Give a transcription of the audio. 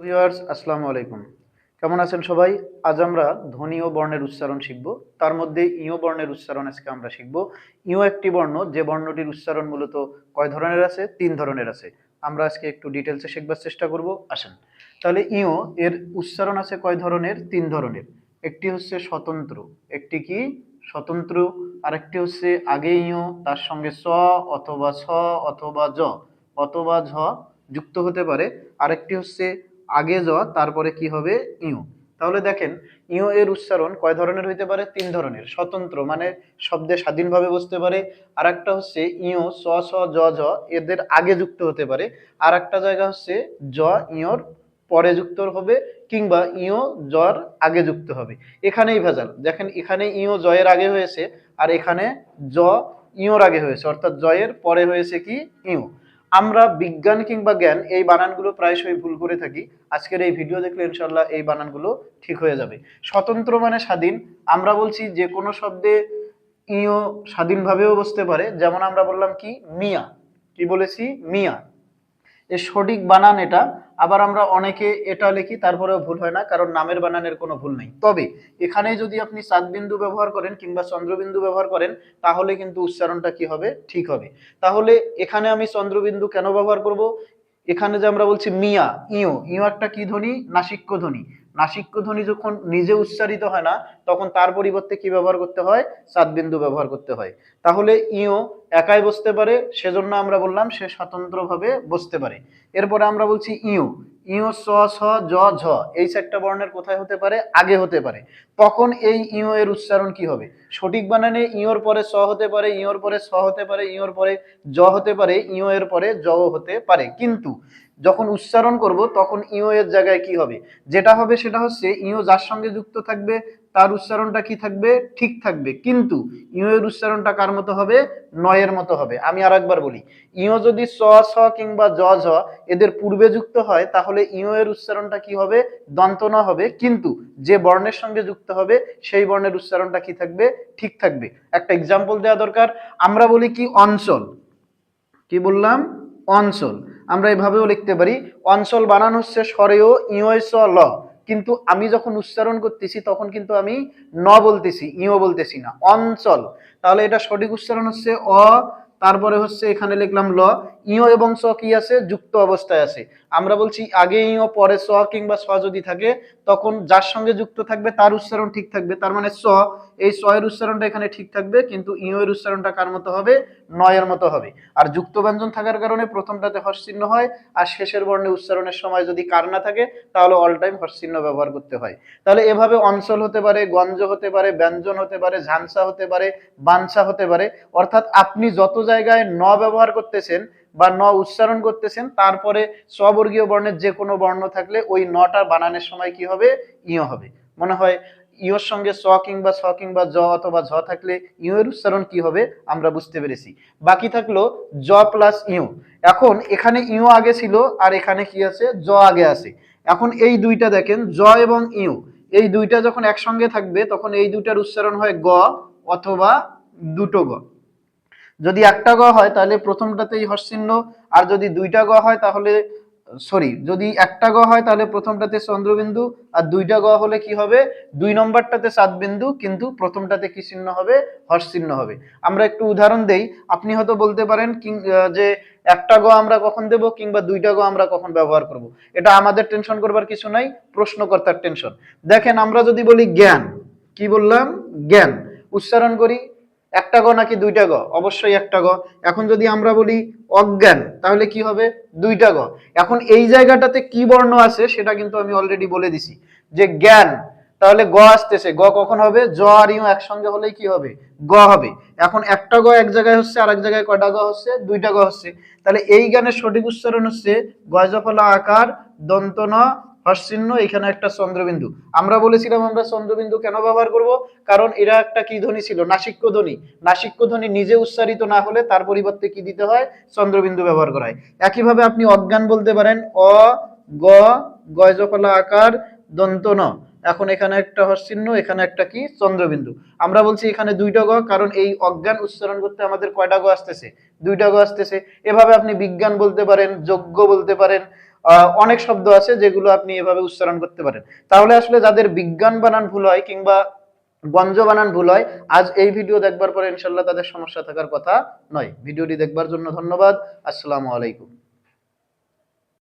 Viewers, আসসালামু আলাইকুম। কেমন আছেন সবাই? আজ আমরা ধ্বনি ও বর্ণের উচ্চারণ শিখব। তার মধ্যে ইও বর্ণের উচ্চারণ আজকে আমরা শিখব। ইও একটি বর্ণ, যে বর্ণটির উচ্চারণ মূলত কয় ধরনের আছে? তিন ধরনের আছে। আমরা আজকে একটু ডিটেলসে শিখবার চেষ্টা করব। আসেন। তাহলে ইও এর উচ্চারণ আছে কয় ধরনের? তিন ধরনের। একটি হচ্ছে স্বতন্ত্র, একটি কি? স্বতন্ত্র। আরেকটি হচ্ছে আগে ইও তার সঙ্গে স অথবা ছ অথবা জ, অথবা ঝ যুক্ত হতে পারে। আরেকটি হচ্ছে আগে জ, তারপরে কি হবে? ইউ। তাহলে দেখেন, ইউ এর উচ্চারণ কয় ধরনের হইতে পারে? তিন ধরনের। স্বতন্ত্র মানে শব্দে স্বাধীনভাবে বসতে পারে। আর একটা হচ্ছে ইউ, স স, জ জ, এদের আগে যুক্ত হতে পারে। আর একটা জায়গা হচ্ছে জ ইয়র পরে যুক্ত হবে কিংবা ইও জর আগে যুক্ত হবে। এখানেই ভেজাল। দেখেন, এখানে ইও জয়ের আগে হয়েছে আর এখানে জ ইওর আগে হয়েছে। অর্থাৎ জয়ের পরে হয়েছে কি? ইউ। আমরা বিজ্ঞান কিংবা জ্ঞান, এই বানানগুলো প্রায়শই ভুল করে থাকি। আজকের এই ভিডিও দেখলে ইনশাল্লাহ এই বানানগুলো ঠিক হয়ে যাবে। স্বতন্ত্র মানে স্বাধীন। আমরা বলছি যে কোনো শব্দে ইও স্বাধীনভাবেও বসতে পারে। যেমন আমরা বললাম কি? মিয়া। কি বলেছি? মিয়া। এর সঠিক বানান এটা। আবার আমরা অনেকে এটা লিখি, তারপরেও ভুল হয় না, কারণ নামের বানানের কোনো ভুল নেই। তবে এখানে যদি আপনি সাত বিন্দু ব্যবহার করেন কিংবা চন্দ্রবিন্দু ব্যবহার করেন, তাহলে কিন্তু উচ্চারণটা কি হবে? ঠিক হবে। তাহলে এখানে আমি চন্দ্রবিন্দু কেন ব্যবহার করব? এখানে যে আমরা বলছি মিয়া ইও ইও একটা কি ধ্বনি? নাসিক্য ধ্বনি। নাসিক্য ধ্বনি যখন নিজে উচ্চারিত হয় না, তখন তার পরিবর্তে কি ব্যবহার করতে হয়? সাত বিন্দু ব্যবহার করতে হয়। তাহলে ইও একাই বসতে পারে, সেজন্য আমরা বললাম সে স্বতন্ত্রভাবে বসতে পারে। এরপরে আমরা বলছি ইউ। ইউ স স জ ঝ, এই চারটা বর্ণের কোথায় হতে পারে? আগে হতে পারে। তখন এই ইউ এর উচ্চারণ কি হবে? সঠিক বানানে ইওর পরে স হতে পারে ইওর পরে স হতে পারে ইওর পরে জ হতে পারে ইঁ এর পরে জ হতে পারে। কিন্তু যখন উচ্চারণ করব, তখন ইও এর জায়গায় কি হবে? যেটা হবে সেটা হচ্ছে ইঁ যার সঙ্গে যুক্ত থাকবে তার উচ্চারণটা কি থাকবে? ঠিক থাকবে। কিন্তু ইও এর উচ্চারণটা কার মতো হবে? নয়ের মতো হবে। আমি আর একবার বলি ইও যদি স স কিংবা জ, ঝ এদের পূর্বে যুক্ত হয়, তাহলে ইও এর উচ্চারণটা কি হবে? দন্ত ন হবে। কিন্তু যে বর্ণের সঙ্গে যুক্ত হবে, সেই বর্ণের উচ্চারণটা কি থাকবে? ঠিক থাকবে। একটা এক্সাম্পল দেওয়া দরকার। আমরা বলি কি অঞ্চল। কি বললাম? অঞ্চল। আমরা এভাবেও লিখতে পারি, অঞ্চল বানান হচ্ছে স্বরেও স, ল। কিন্তু আমি যখন উচ্চারণ করতেছি, তখন কিন্তু আমি ন বলতেছি ইও বলতেছি না, অঞ্চল। তাহলে এটা সঠিক উচ্চারণ হচ্ছে অ তারপরে হচ্ছে এখানে লিখলাম ল ইও এবং স কি আছে? যুক্ত অবস্থায় আছে। আমরা বলছি আগে ইও পরে স কিংবা স যদি থাকে, তখন যার সঙ্গে যুক্ত থাকবে তার উচ্চারণ ঠিক থাকবে। তার মানে স, এই স এর উচ্চারণটা এখানে ঠিক থাকবে, কিন্তু ইও এর উচ্চারণটা কার মতো হবে? নয়ের মতো হবে। আর যুক্ত ব্যঞ্জন থাকার কারণে প্রথমটাতে হর্ষ চিহ্ন হয়, আর শেষের বর্ণে উচ্চারণের সময় যদি কার না থাকে, তাহলে অল টাইম হর্ষ চিহ্ন ব্যবহার করতে হয়। তাহলে এভাবে অঞ্চল হতে পারে, গঞ্জ হতে পারে, ব্যঞ্জন হতে পারে, ঝানসা হতে পারে, বানসা হতে পারে। অর্থাৎ আপনি যত জায়গায় ন ব্যবহার করতেছেন বা ন উচ্চারণ করতেছেন, তারপরে স্ববর্গীয় বর্ণের যে কোনো বর্ণ থাকলে ওই নটা বানানোর সময় কি হবে? ইয় হবে। মনে হয় ইয়োর সঙ্গে স কিংবা স কিংবা জ অথবা ঝ থাকলে ইউ এর উচ্চারণ কি হবে? আমরা বুঝতে পেরেছি। বাকি থাকল জ প্লাস ইউ এখন এখানে ইউ আগে ছিল আর এখানে কি আছে? জ আগে আছে। এখন এই দুইটা দেখেন, জ এবং ইউ এই দুইটা যখন একসঙ্গে থাকবে, তখন এই দুইটার উচ্চারণ হয় গ অথবা দুটো গ। যদি একটা গ হয়, তাহলে প্রথমটাতেই হর্ষচিহ্ন আর যদি দুইটা গ হয়, তাহলে, সরি, যদি একটা গ হয়, তাহলে প্রথমটাতে চন্দ্রবিন্দু, আর দুইটা গ হলে কি হবে? দুই নম্বরটাতে সাত বিন্দু কিন্তু প্রথমটাতে কি চিহ্ন হবে? হর্ষ চিহ্ন হবে। আমরা একটু উদাহরণ দেই। আপনি হয়তো বলতে পারেন, কিং- যে একটা গ আমরা কখন দেব, কিংবা দুইটা গ আমরা কখন ব্যবহার করব? এটা আমাদের টেনশন করবার কিছু নাই, প্রশ্নকর্তার টেনশন দেখেন, আমরা যদি বলি জ্ঞান, কি বললাম? জ্ঞান। উচ্চারণ করি একটা গ নাকি দুইটা গ? অবশ্যই একটা গ। এখন যদি আমরা বলি অজ্ঞান, তাহলে কি হবে? দুইটা গ। এখন এই জায়গাটাতে কি বর্ণ আছে সেটা কিন্তু আমি অলরেডি বলে দিছি। যে জ্ঞান, তাহলে গ আসতেছে। গ কখন হবে? জ আর ইউ একসঙ্গে হলেই কি হবে? গ হবে। এখন একটা গ এক জায়গায় হচ্ছে আর এক জায়গায় কয়টা গ হচ্ছে? দুইটা গ হচ্ছে। তাহলে এই গানের সঠিক উচ্চারণ হচ্ছে গজফলা আকার দন্ত হর্ষচিহ্ন এখানে একটা চন্দ্রবিন্দু। আমরা বলেছিলাম আমরা চন্দ্রবিন্দু কেন ব্যবহার করব? কারণ এরা একটা কি ধ্বনি ছিল? নাসিক্য ধ্বনি। নাসিক্য ধ্বনি নিজে উচ্চারিত না হলে তার পরিবর্তে কি দিতে হয়? চন্দ্রবিন্দু ব্যবহার করা হয়। একইভাবে আপনি অজ্ঞান বলতে পারেন, অ, গ গয়জফলা আকার দন্ত ন এখন এখানে একটা হর্ষচিহ্ন এখানে একটা কি? চন্দ্রবিন্দু। আমরা বলছি এখানে দুইটা গ, কারণ এই অজ্ঞান উচ্চারণ করতে আমাদের কয়টা গ আসতেছে? দুইটা গ আসতেছে। এভাবে আপনি বিজ্ঞান বলতে পারেন, যজ্ঞ বলতে পারেন অনেক শব্দ আছে যেগুলো আপনি এভাবে উচ্চারণ করতে পারেন। তাহলে আসলে যাদের বিজ্ঞান বানান ভুল হয় কিংবা গঞ্জ বানান ভুল হয়, আজ এই ভিডিও দেখবার পরে ইনশাল্লাহ তাদের সমস্যা থাকার কথা নয়। ভিডিওটি দেখবার জন্য ধন্যবাদ। আসসালামু আলাইকুম।